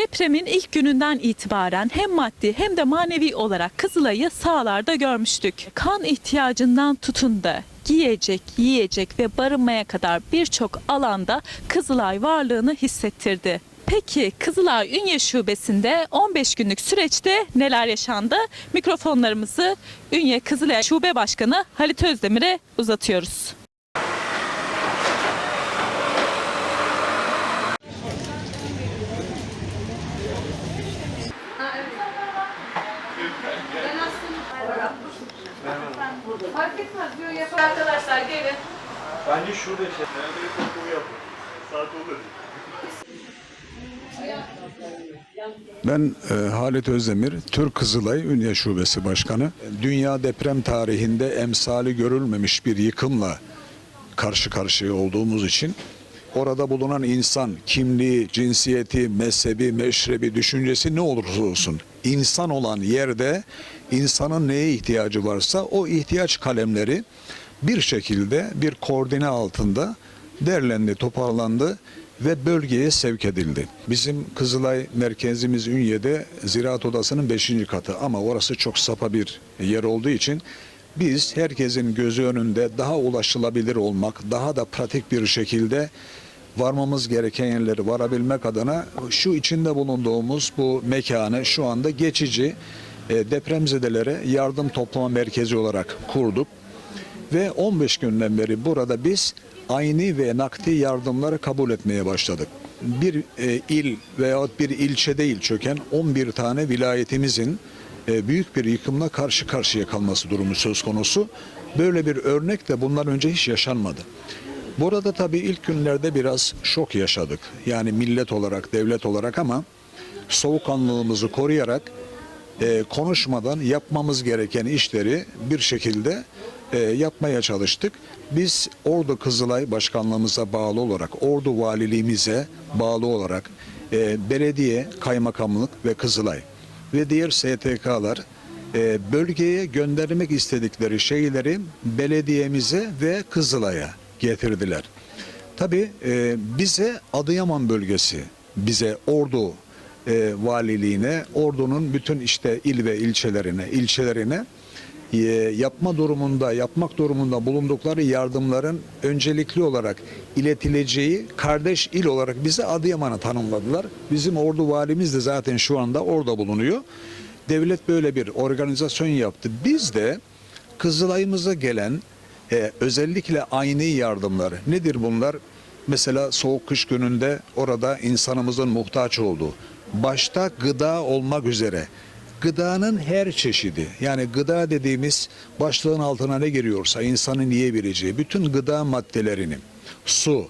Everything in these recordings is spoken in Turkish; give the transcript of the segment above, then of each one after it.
Depremin ilk gününden itibaren hem maddi hem de manevi olarak Kızılay'ı sahalarda görmüştük. Kan ihtiyacından tutun da giyecek, yiyecek ve barınmaya kadar birçok alanda Kızılay varlığını hissettirdi. Peki Kızılay Ünye Şubesi'nde 15 günlük süreçte neler yaşandı? Mikrofonlarımızı Ünye Kızılay Şube Başkanı Halit Özdemir'e uzatıyoruz. Yapar. Arkadaşlar gelin. Bence şurada şey. Nerede kokumu yapın. Saat olur. Ben e, Halit Özdemir, Türk Kızılay Ünye Şubesi Başkanı. Dünya deprem tarihinde emsali görülmemiş bir yıkımla karşı karşıya olduğumuz için orada bulunan insan kimliği, cinsiyeti, mezhebi, meşrebi, düşüncesi ne olursa olsun insan olan yerde insanın neye ihtiyacı varsa o ihtiyaç kalemleri bir şekilde bir koordine altında derlendi, toparlandı ve bölgeye sevk edildi. Bizim Kızılay merkezimiz Ünye'de Ziraat Odası'nın 5. katı ama orası çok sapa bir yer olduğu için biz herkesin gözü önünde daha ulaşılabilir olmak, daha da pratik bir şekilde varmamız gereken yerleri varabilmek adına şu içinde bulunduğumuz bu mekanı şu anda geçici e, depremzedelere yardım toplama merkezi olarak kurduk. Ve 15 günden beri burada biz ayni ve nakdi yardımları kabul etmeye başladık. Bir e, il veyahut bir ilçe değil çöken 11 tane vilayetimizin e, büyük bir yıkımla karşı karşıya kalması durumu söz konusu. Böyle bir örnek de bundan önce hiç yaşanmadı. Burada tabii ilk günlerde biraz şok yaşadık. Yani millet olarak, devlet olarak ama soğukkanlılığımızı koruyarak e, konuşmadan yapmamız gereken işleri bir şekilde e, yapmaya çalıştık. Biz Ordu Kızılay Başkanlığımıza bağlı olarak, Ordu Valiliğimize bağlı olarak e, belediye, kaymakamlık ve Kızılay ve diğer STK'lar e, bölgeye göndermek istedikleri şeyleri belediyemize ve Kızılay'a getirdiler. Tabii e, bize Adıyaman bölgesi, bize Ordu e, valiliğine, ordunun bütün işte il ve ilçelerine, ilçelerine e, yapma durumunda, yapmak durumunda bulundukları yardımların öncelikli olarak iletileceği kardeş il olarak bize Adıyaman'ı tanımladılar. Bizim ordu valimiz de zaten şu anda orada bulunuyor. Devlet böyle bir organizasyon yaptı. Biz de Kızılay'ımıza gelen e, özellikle aynı yardımlar nedir bunlar? Mesela soğuk kış gününde orada insanımızın muhtaç olduğu, başta gıda olmak üzere gıdanın her çeşidi yani gıda dediğimiz başlığın altına ne giriyorsa insanın yiyebileceği bütün gıda maddelerini, su,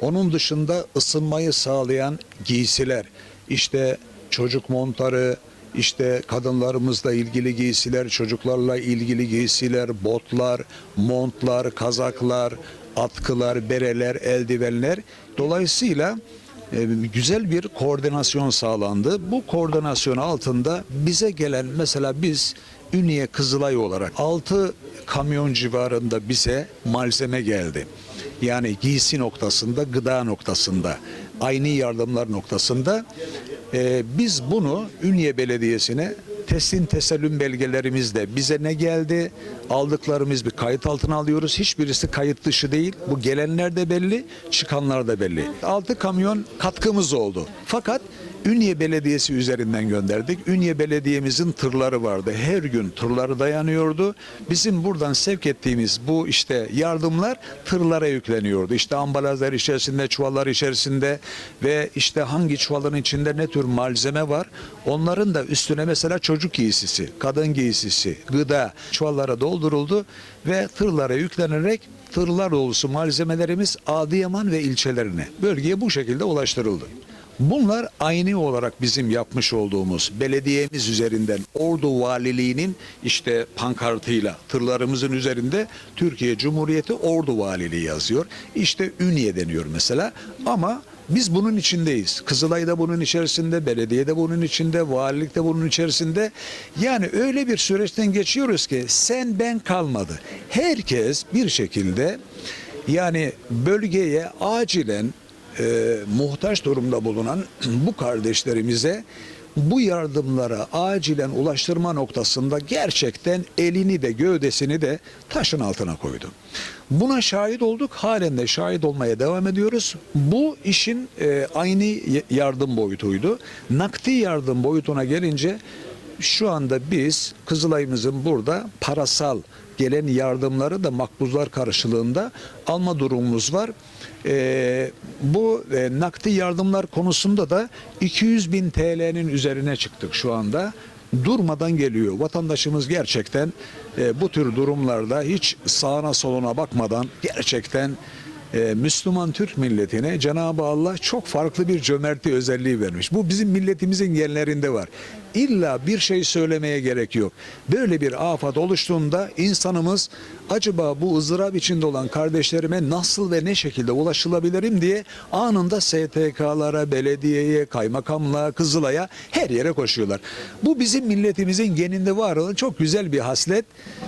onun dışında ısınmayı sağlayan giysiler, işte çocuk montları, işte kadınlarımızla ilgili giysiler, çocuklarla ilgili giysiler, botlar, montlar, kazaklar, atkılar, bereler, eldivenler. Dolayısıyla e, güzel bir koordinasyon sağlandı. Bu koordinasyon altında bize gelen mesela biz Ünye Kızılay olarak 6 kamyon civarında bize malzeme geldi. Yani giysi noktasında, gıda noktasında, aynı yardımlar noktasında e, biz bunu Ünye Belediyesi'ne teslim tesellüm belgelerimizle bize ne geldi aldıklarımız bir kayıt altına alıyoruz. Hiçbirisi kayıt dışı değil. Bu gelenler de belli, çıkanlar da belli. 6 kamyon katkımız oldu. Fakat Ünye Belediyesi üzerinden gönderdik. Ünye Belediye'mizin tırları vardı. Her gün tırları dayanıyordu. Bizim buradan sevk ettiğimiz bu işte yardımlar tırlara yükleniyordu. İşte ambalajlar içerisinde, çuvallar içerisinde ve işte hangi çuvalın içinde ne tür malzeme var. Onların da üstüne mesela çocuk giysisi, kadın giysisi, gıda çuvallara dolduruldu ve tırlara yüklenerek tırlar dolusu malzemelerimiz Adıyaman ve ilçelerine, bölgeye bu şekilde ulaştırıldı. Bunlar aynı olarak bizim yapmış olduğumuz belediyemiz üzerinden Ordu Valiliği'nin işte pankartıyla tırlarımızın üzerinde Türkiye Cumhuriyeti Ordu Valiliği yazıyor. İşte Ünye deniyor mesela ama biz bunun içindeyiz. Kızılay da bunun içerisinde, belediye de bunun içinde, valilik de bunun içerisinde. Yani öyle bir süreçten geçiyoruz ki sen ben kalmadı. Herkes bir şekilde yani bölgeye acilen e, muhtaç durumda bulunan bu kardeşlerimize bu yardımlara acilen ulaştırma noktasında gerçekten elini de gövdesini de taşın altına koydu. Buna şahit olduk. Halen de şahit olmaya devam ediyoruz. Bu işin e, aynı yardım boyutuydu. Nakdi yardım boyutuna gelince şu anda biz Kızılay'ımızın burada parasal gelen yardımları da makbuzlar karşılığında alma durumumuz var. Ee, bu e, nakdi yardımlar konusunda da 200 bin TL'nin üzerine çıktık şu anda. Durmadan geliyor. Vatandaşımız gerçekten e, bu tür durumlarda hiç sağına soluna bakmadan gerçekten e, Müslüman Türk milletine Cenab-ı Allah çok farklı bir cömertli özelliği vermiş. Bu bizim milletimizin genlerinde var. İlla bir şey söylemeye gerek yok. Böyle bir afet oluştuğunda insanımız acaba bu ızdırap içinde olan kardeşlerime nasıl ve ne şekilde ulaşılabilirim diye anında STK'lara, belediyeye, kaymakamlığa, Kızılay'a her yere koşuyorlar. Bu bizim milletimizin geninde var olan çok güzel bir haslet.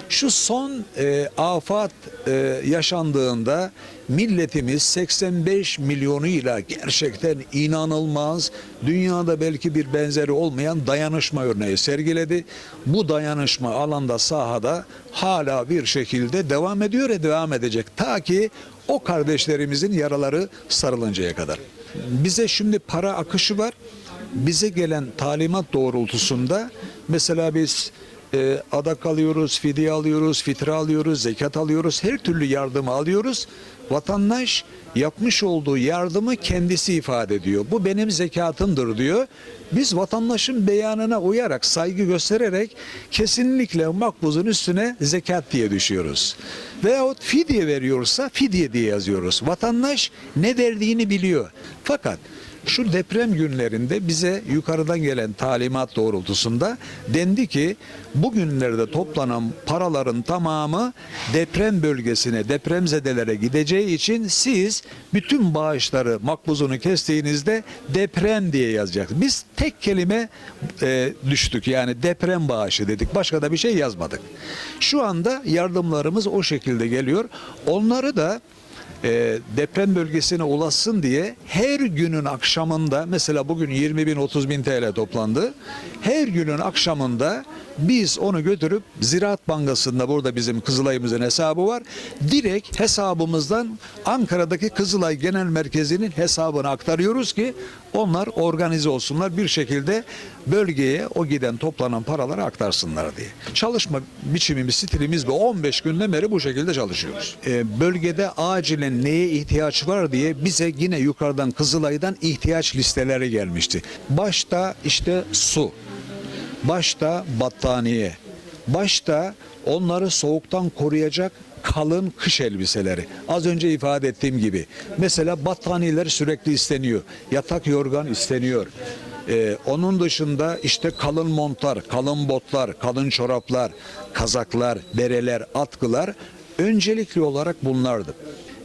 Şu son e, afat e, yaşandığında milletimiz 85 milyonuyla gerçekten inanılmaz dünyada belki bir benzeri olmayan dayanışma örneği sergiledi. Bu dayanışma alanda sahada hala bir şekilde devam ediyor ve devam edecek. Ta ki o kardeşlerimizin yaraları sarılıncaya kadar. Bize şimdi para akışı var. Bize gelen talimat doğrultusunda mesela biz e, adak alıyoruz, fidye alıyoruz, fitre alıyoruz, zekat alıyoruz, her türlü yardımı alıyoruz. Vatandaş yapmış olduğu yardımı kendisi ifade ediyor. Bu benim zekatımdır diyor. Biz vatandaşın beyanına uyarak, saygı göstererek kesinlikle makbuzun üstüne zekat diye düşüyoruz. Veyahut fidye veriyorsa fidye diye yazıyoruz. Vatandaş ne derdiğini biliyor. Fakat şu deprem günlerinde bize yukarıdan gelen talimat doğrultusunda dendi ki bugünlerde toplanan paraların tamamı deprem bölgesine, depremzedelere gideceği için siz bütün bağışları makbuzunu kestiğinizde deprem diye yazacaksınız. Biz tek kelime e, düştük yani deprem bağışı dedik. Başka da bir şey yazmadık. Şu anda yardımlarımız o şekilde geliyor. Onları da e, deprem bölgesine ulaşsın diye her günün akşamında mesela bugün 20 bin 30 bin TL toplandı. Her günün akşamında biz onu götürüp Ziraat Bankası'nda burada bizim Kızılay'ımızın hesabı var. Direkt hesabımızdan Ankara'daki Kızılay Genel Merkezi'nin hesabına aktarıyoruz ki onlar organize olsunlar bir şekilde bölgeye o giden toplanan paraları aktarsınlar diye. Çalışma biçimimiz, stilimiz bu. 15 günden beri bu şekilde çalışıyoruz. Ee, bölgede acilen neye ihtiyaç var diye bize yine yukarıdan Kızılay'dan ihtiyaç listeleri gelmişti. Başta işte su, başta battaniye, başta onları soğuktan koruyacak kalın kış elbiseleri. Az önce ifade ettiğim gibi. Mesela battaniyeler sürekli isteniyor. Yatak yorgan isteniyor. Ee, onun dışında işte kalın montlar, kalın botlar, kalın çoraplar, kazaklar, bereler, atkılar öncelikli olarak bunlardı.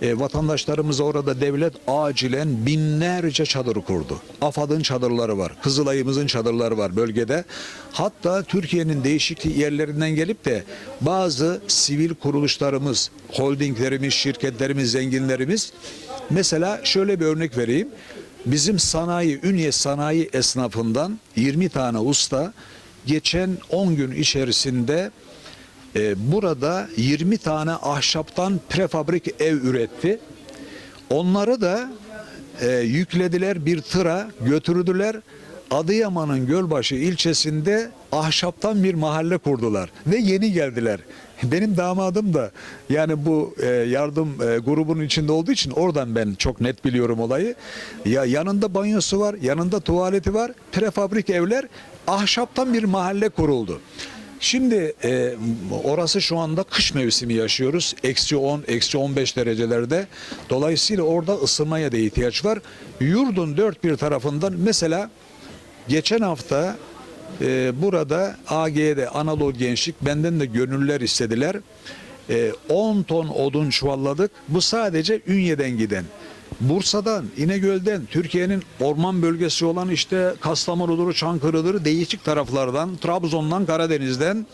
E, vatandaşlarımız orada devlet acilen binlerce çadır kurdu. AFAD'ın çadırları var, Kızılay'ımızın çadırları var bölgede. Hatta Türkiye'nin değişik yerlerinden gelip de bazı sivil kuruluşlarımız, holdinglerimiz, şirketlerimiz, zenginlerimiz mesela şöyle bir örnek vereyim. Bizim sanayi, Ünye sanayi esnafından 20 tane usta geçen 10 gün içerisinde e, burada 20 tane ahşaptan prefabrik ev üretti. Onları da e, yüklediler bir tıra götürdüler. Adıyaman'ın Gölbaşı ilçesinde ahşaptan bir mahalle kurdular ve yeni geldiler. Benim damadım da yani bu e, yardım e, grubunun içinde olduğu için oradan ben çok net biliyorum olayı. Ya yanında banyosu var, yanında tuvaleti var, prefabrik evler, ahşaptan bir mahalle kuruldu. Şimdi e, orası şu anda kış mevsimi yaşıyoruz. Eksi 10, eksi 15 derecelerde. Dolayısıyla orada ısınmaya da ihtiyaç var. Yurdun dört bir tarafından mesela geçen hafta e, burada AG'de Anadolu Gençlik benden de gönüller istediler. E, 10 ton odun çuvalladık. Bu sadece Ünye'den giden. Bursa'dan, İnegöl'den, Türkiye'nin orman bölgesi olan işte Kastamonu'dur, Çankırı'dır, değişik taraflardan, Trabzon'dan, Karadeniz'den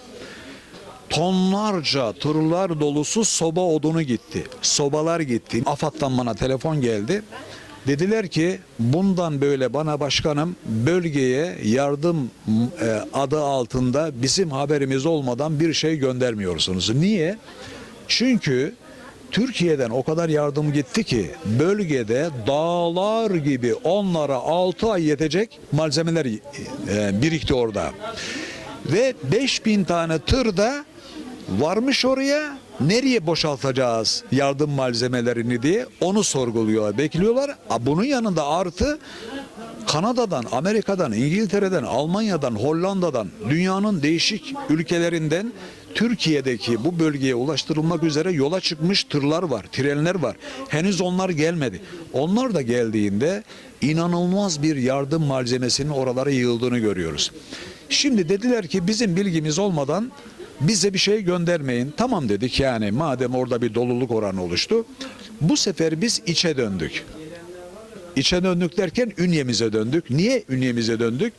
tonlarca tırlar dolusu soba odunu gitti. Sobalar gitti. AFAD'dan bana telefon geldi. Dediler ki bundan böyle bana başkanım bölgeye yardım e, adı altında bizim haberimiz olmadan bir şey göndermiyorsunuz. Niye? Çünkü Türkiye'den o kadar yardım gitti ki bölgede dağlar gibi onlara 6 ay yetecek malzemeler e, birikti orada. Ve 5000 tane tır da varmış oraya nereye boşaltacağız yardım malzemelerini diye onu sorguluyor, bekliyorlar. Bunun yanında artı Kanada'dan, Amerika'dan, İngiltere'den, Almanya'dan, Hollanda'dan, dünyanın değişik ülkelerinden Türkiye'deki bu bölgeye ulaştırılmak üzere yola çıkmış tırlar var, trenler var. Henüz onlar gelmedi. Onlar da geldiğinde inanılmaz bir yardım malzemesinin oralara yığıldığını görüyoruz. Şimdi dediler ki bizim bilgimiz olmadan bize bir şey göndermeyin. Tamam dedik yani madem orada bir doluluk oranı oluştu. Bu sefer biz içe döndük. İçe döndük derken Ünye'mize döndük. Niye Ünye'mize döndük?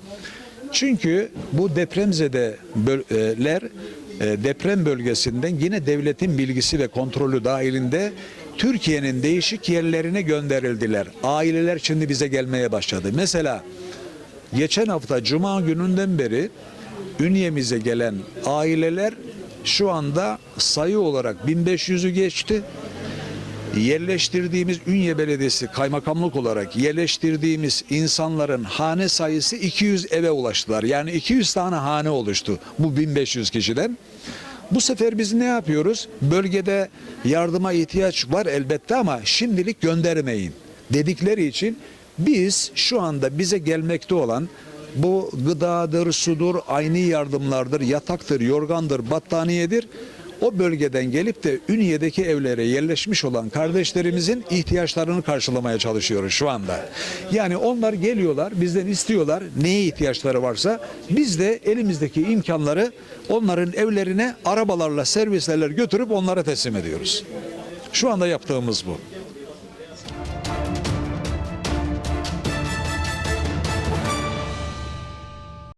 Çünkü bu depremzedeler deprem bölgesinden yine devletin bilgisi ve kontrolü dahilinde Türkiye'nin değişik yerlerine gönderildiler. Aileler şimdi bize gelmeye başladı. Mesela geçen hafta Cuma gününden beri Ünye'mize gelen aileler şu anda sayı olarak 1500'ü geçti yerleştirdiğimiz Ünye Belediyesi kaymakamlık olarak yerleştirdiğimiz insanların hane sayısı 200 eve ulaştılar. Yani 200 tane hane oluştu bu 1500 kişiden. Bu sefer biz ne yapıyoruz? Bölgede yardıma ihtiyaç var elbette ama şimdilik göndermeyin dedikleri için biz şu anda bize gelmekte olan bu gıdadır, sudur, aynı yardımlardır, yataktır, yorgandır, battaniyedir. O bölgeden gelip de Ünye'deki evlere yerleşmiş olan kardeşlerimizin ihtiyaçlarını karşılamaya çalışıyoruz şu anda. Yani onlar geliyorlar, bizden istiyorlar neye ihtiyaçları varsa biz de elimizdeki imkanları onların evlerine arabalarla servislerle götürüp onlara teslim ediyoruz. Şu anda yaptığımız bu.